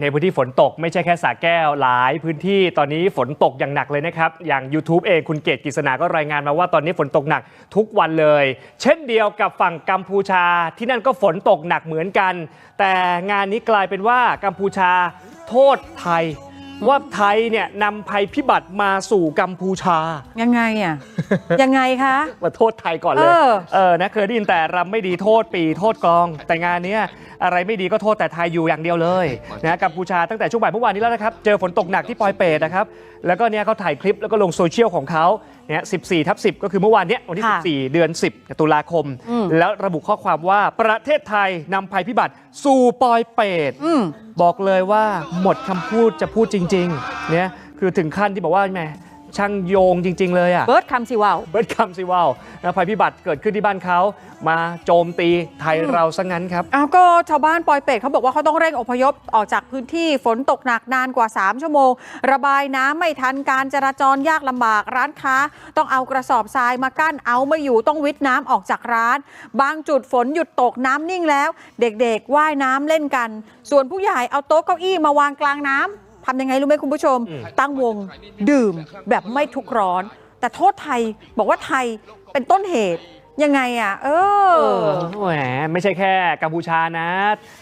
ในพื้นที่ฝนตกไม่ใช่แค่สาแก้วหลายพื้นที่ตอนนี้ฝนตกอย่างหนักเลยนะครับ อย่าง YouTube เองคุณเกตกิษณาก็รายงานมาว่าตอนนี้ฝนตกหนักทุกวันเลย เช่นเดียวกับฝั่งกัมพูชาที่นั่นก็ฝนตกหนักเหมือนกัน แต่งานนี้กลายเป็นว่ากัมพูชาโทษไทย ว่าไทยเนี่ยนำภัยพิบัติมาสู่กัมพูชา ยังไงอะ ยังไงคะ มาโทษไทยก่อนเลย เออ เออนะเคยได้ยินแต่รำไม่ดีโทษปีโทษกลอง แต่งานเนี้ยอะไรไม่ดีก็โทษแต่ไทยอยู่อย่างเดียวเลยนะกัมพูชาตั้งแต่ช่วงบ่ายเมื่อวานนี้แล้วนะครับ เจอฝนตกหนักที่ปอยเปตนะครับ แล้วก็เนี่ยเขาถ่ายคลิปแล้วก็ลงโซเชียลของเขาเนี่ย14ทับ10 ก็คือเมื่อวานเนี้ยวันที่ค่ะ 14 เดือน 10 ตุลาคมอืมแล้วระบุข้อความว่าประเทศไทยนำภัยพิบัติสู่ปอยเปตอืมบอกเลยว่าหมดคำพูดจะพูดจริงๆเนี่ยคือถึงขั้นที่บอกว่าแหมช่างโยงจริง ๆ เลยอะเบิร์ดคำสิว่าวเบิร์ดคำสิว่าวนะภัยพิบัติเกิดขึ้นที่บ้านเขามาโจมตีไทยเราซะงั้นครับอ้าวก็ชาวบ้านปอยเป็ดเขาบอกว่าเขาต้องเร่งอพยพออกจากพื้นที่ฝนตกหนักนานกว่า 3 ชั่วโมง ระบายน้ำไม่ทันการจราจรยากลำบากร้านค้า ต้องเอากระสอบทรายมากั้นเอาไม่อยู่ต้องวิทน้ำออกจากร้าน บางจุดฝนหยุดตกน้ำนิ่งแล้ว เด็กๆว่ายน้ำเล่นกัน ส่วนผู้ใหญ่เอาโต๊ะเก้าอี้มาวางกลางน้ำ ทำยังไงรู้ไหมคุณผู้ชมอืมตั้งวงดื่มแบบไม่ทุกข์ร้อน แต่โทษไทยบอกว่าไทยเป็นต้นเหตุยังไงอะเออเออแหมไม่ใช่แค่กัมพูชานะ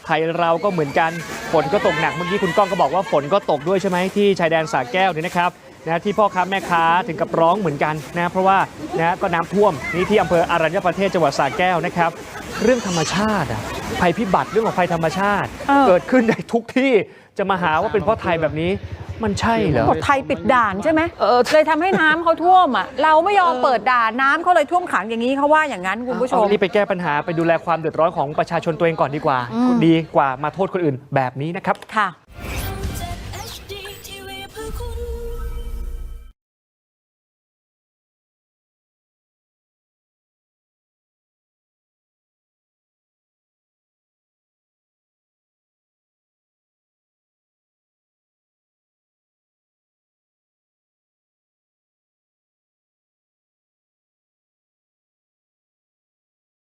ไทยเราก็เหมือนกัน ฝนก็ตกหนักเมื่อกี้คุณก้องก็บอกว่าฝนก็ตกด้วยใช่ไหมที่ชายแดนสระแก้วเนี่ยนะครับ นะที่พ่อค้าแม่ค้าถึงกับร้องเหมือนกันนะเพราะว่านะก็น้ำท่วมนี่ที่อำเภออารัญญประเทศจังหวัดสระแก้วนะครับ เรื่องธรรมชาติอะภัยพิบัติเรื่องของภัยธรรมชาติเออเกิดขึ้นในทุกที่จะมาหาว่าเป็นเพราะไทยแบบนี้มันใช่เหรอกดไทยปิดด่านใช่ไหมเออเลยทำให้น้ำเขาท่วมอะเราไม่ยอมเปิดด่านน้ำเขาเลยท่วมขังอย่างนี้เขาว่าอย่างนั้นคุณผู้ชมเอารีบไปแก้ปัญหาไปดูแลความเดือดร้อนของประชาชนตัวเองก่อนดีกว่าอืมดีกว่ามาโทษคนอื่นแบบนี้นะครับค่ะ